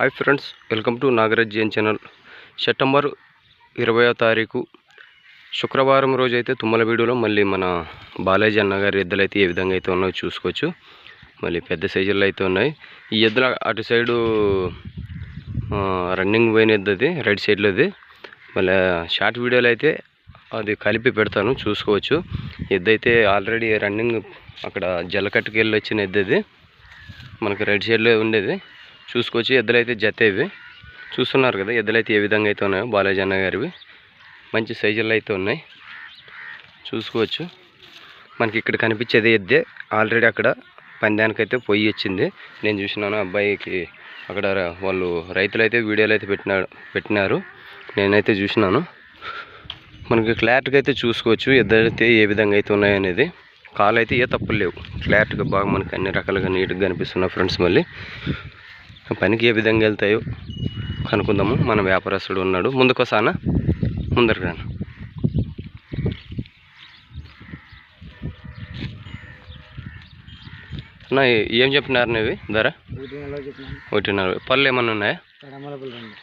Hi friends welcome to Nagaraj Jain channel. September ఇరవయో తారీఖు శుక్రవారం రోజైతే తుమ్మల వీడియోలో మళ్ళీ మన బాలాజీ అన్నగారి ఎద్దులు అయితే ఏ విధంగా అయితే ఉన్నాయో చూసుకోవచ్చు. మళ్ళీ పెద్ద సైజుల్లో అయితే ఉన్నాయి. ఈ ఎద్దుల అటు సైడు రన్నింగ్ పోయిన ఎద్దు అది రైట్ సైడ్లోది మళ్ళీ షార్ట్ వీడియోలో అయితే అది కలిపి పెడతాను చూసుకోవచ్చు. ఎద్దు అయితే ఆల్రెడీ రన్నింగ్ అక్కడ జల్లకట్టుకి వచ్చిన ఎద్దు అది మనకి రైట్ సైడ్లో ఉండేది. చూసుకోవచ్చు. ఎద్దులైతే జత ఇవి. చూస్తున్నారు కదా ఎద్దులైతే అయితే ఏ విధంగా అయితే ఉన్నాయో బాలాజీ అన్న గారివి. మంచి సైజుల్లో అయితే ఉన్నాయి. చూసుకోవచ్చు. మనకి ఇక్కడ కనిపించేది ఎద్దే. ఆల్రెడీ అక్కడ పందానికి అయితే పొయ్యి వచ్చింది. నేను చూసినాను అబ్బాయికి అక్కడ వాళ్ళు రైతులు అయితే వీడియోలు అయితే పెట్టినారు పెట్టినారు. నేనైతే చూసినాను. మనకి క్లారిటీగా అయితే చూసుకోవచ్చు ఎద్దరైతే అయితే ఏ విధంగా అయితే ఉన్నాయనేది కాలు అయితే ఏ తప్పులు లేవు. క్లారిటీగా బాగా మనకి అన్ని రకాలుగా నీట్గా కనిపిస్తున్నాయి ఫ్రెండ్స్ మళ్ళీ. పనికి ఏ విధంగా వెళ్తాయో కనుక్కుందాము. మన వ్యాపారస్తుడు ఉన్నాడు. ముందుకోసానా ముందరికి రాను. అన్న ఏ- చెప్పినారు నీవి ధర? ఒకటి ఒకటిన్నర పళ్ళు ఏమన్నా ఉన్నాయా?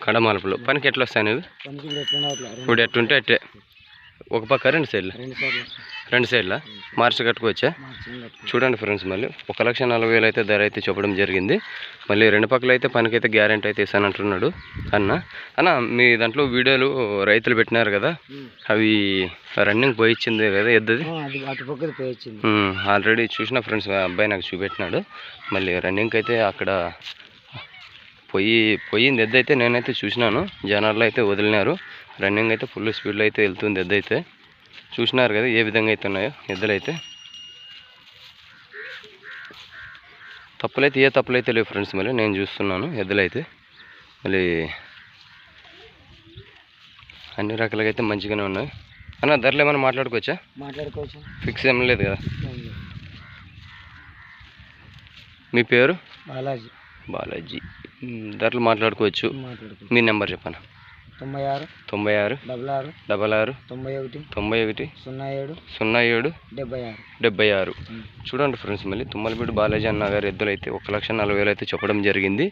కడమలపులు పనికి ఎట్లా వస్తాయి నీవి పనికి ఇప్పుడు ఎట్టుంటే అట్టే. ఒక పక్క రెండు సైడ్ల. రెండు సైడ్ల. మార్చి కట్టుకోవచ్చా. చూడండి ఫ్రెండ్స్ మళ్ళీ. ఒక లక్ష నలభై వేలు అయితే ధర అయితే చెప్పడం జరిగింది. మళ్ళీ రెండు పక్కల అయితే పనికైతే గ్యారెంటీ అయితే ఇస్తానంటున్నాడు అన్న. అన్న మీ దాంట్లో వీడియోలు రైతులు పెట్టినారు కదా. అవి రన్నింగ్ పోయిచ్చింది కదా ఎద్దది? ఆల్రెడీ చూసిన ఫ్రెండ్స్ అబ్బాయి నాకు చూపెట్టినాడు. మళ్ళీ రన్నింగ్కి అయితే అక్కడ పొయ్యి పోయింది ఎద్దు అయితే నేనైతే చూసినాను. జనాల్లో అయితే వదిలినారు. రన్నింగ్ అయితే ఫుల్ స్పీడ్లో అయితే వెళ్తుంది ఎద్దు అయితే చూసినారు కదా ఏ విధంగా అయితే ఉన్నాయో ఎద్దులు అయితే తప్పులైతే ఏ తప్పులైతే లేవు ఫ్రెండ్స్ మళ్ళీ నేను చూస్తున్నాను ఎద్దులు అయితే మళ్ళీ అన్ని రకాలుగా అయితే మంచిగానే ఉన్నాయి. అన్న ధరలు ఏమైనా మాట్లాడుకోవచ్చా? మాట్లాడుకోవచ్చు. ఫిక్స్ ఏం లేదు కదా. మీ పేరు? బాలాజీ. బాలాజీ. ధరలు మాట్లాడుకోవచ్చు. మీ నెంబర్ చెప్పను? తొంభై ఆరు తొంభై ఆరు డబల్ ఆరు డబల్ ఆరు తొంభై ఒకటి తొంభై ఒకటి సున్నా ఏడు సున్నా ఏడు డెబ్బై ఆరు. డెబ్బై ఆరు. చూడండి ఫ్రెండ్స్ మళ్ళీ తుమ్మలపీడి బాలాజీ అన్న గారి ఎద్దులు అయితే ఒక లక్ష నలభై వేలు అయితే చెప్పడం జరిగింది.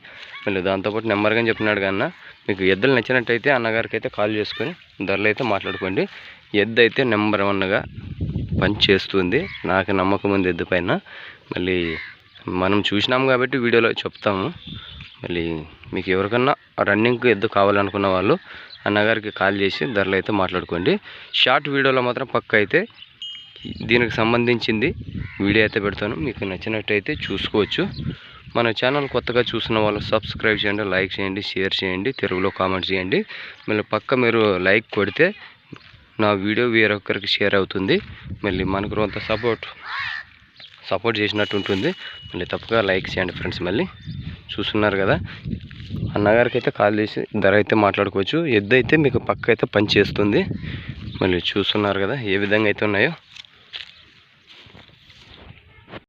మళ్ళీ దాంతోపాటు నెంబర్గా చెప్పినాడు కన్నా మీకు ఎద్దులు నచ్చినట్టయితే అన్నగారికి అయితే కాల్ చేసుకొని ధరలు అయితే మాట్లాడుకోండి. ఎద్దు అయితే నెంబర్ వన్గా పని చేస్తుంది నాకు నమ్మకం ఉంది ఎద్దు పైన. మళ్ళీ మనం చూసినాం కాబట్టి వీడియోలో చెప్తాము. మళ్ళీ మీకు ఎవరికన్నా రన్నింగ్కి ఎద్దు కావాలనుకున్న వాళ్ళు అన్నగారికి కాల్ చేసి ధరలు అయితే మాట్లాడుకోండి. షార్ట్ వీడియోలో మాత్రం పక్క అయితే దీనికి సంబంధించింది వీడియో అయితే పెడతాను. మీకు నచ్చినట్టయితే చూసుకోవచ్చు. మన ఛానల్ కొత్తగా చూసిన వాళ్ళు సబ్స్క్రైబ్ చేయండి లైక్ చేయండి షేర్ చేయండి తెలుగులో కామెంట్ చేయండి. మళ్ళీ పక్క మీరు లైక్ కొడితే నా వీడియో వేరొకరికి షేర్ అవుతుంది. మళ్ళీ మనకు కొంత సపోర్ట్ సపోర్ట్ చేసినట్టు ఉంటుంది. మళ్ళీ తప్పగా లైక్ చేయండి ఫ్రెండ్స్ మళ్ళీ. చూస్తున్నారు కదా. అన్నగారికి అయితే కాల్ చేసి ధర అయితే మాట్లాడుకోవచ్చు. ఎద్దు అయితే మీకు పక్క అయితే పని చేస్తుంది. మళ్ళీ చూస్తున్నారు కదా ఏ విధంగా అయితే ఉన్నాయో.